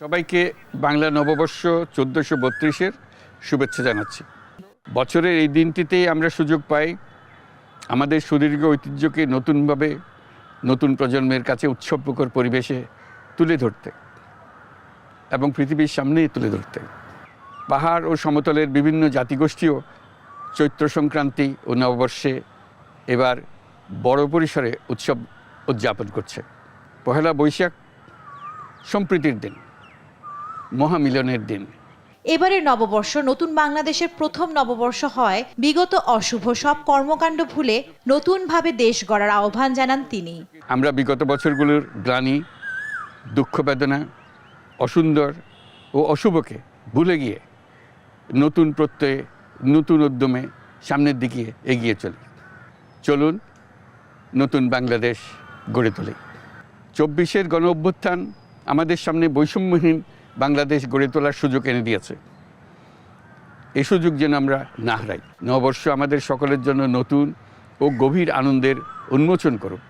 সবাইকে বাংলা নববর্ষ চোদ্দোশো বত্রিশের শুভেচ্ছা জানাচ্ছি। বছরের এই দিনটিতেই আমরা সুযোগ পাই আমাদের সুদীর্ঘ ঐতিহ্যকে নতুনভাবে নতুন প্রজন্মের কাছে উৎসবমুখর পরিবেশে তুলে ধরতে এবং পৃথিবীর সামনেই তুলে ধরতে। পাহাড় ও সমতলের বিভিন্ন জাতিগোষ্ঠীও চৈত্র সংক্রান্তি ও নববর্ষে এবার বড় পরিসরে উৎসব উদযাপন করছে। পহেলা বৈশাখ সম্প্রীতির দিন। মহামিলনের দিন। এবারের নববর্ষ নতুন বাংলাদেশের প্রথম নববর্ষ হয়। বিগত অশুভ সব কর্মকাণ্ড ভুলে নতুনভাবে দেশ গড়ার আহ্বান জানান তিনি। আমরা বিগত বছরগুলোর গ্লানি দুঃখ বেদনা অসুন্দর ও অশুভকে ভুলে গিয়ে নতুন প্রত্যয়ে নতুন উদ্যমে সামনের দিকে এগিয়ে চলি। চলুন নতুন বাংলাদেশ গড়ে তুলি। চব্বিশের গণ অভ্যুত্থান আমাদের সামনে বৈষম্যহীন বাংলাদেশ গড়ে তোলার সুযোগ এনে দিয়েছে। এই সুযোগ যেন আমরা না হারাই। নববর্ষ আমাদের সকলের জন্য নতুন ও গভীর আনন্দের উন্মোচন করুক।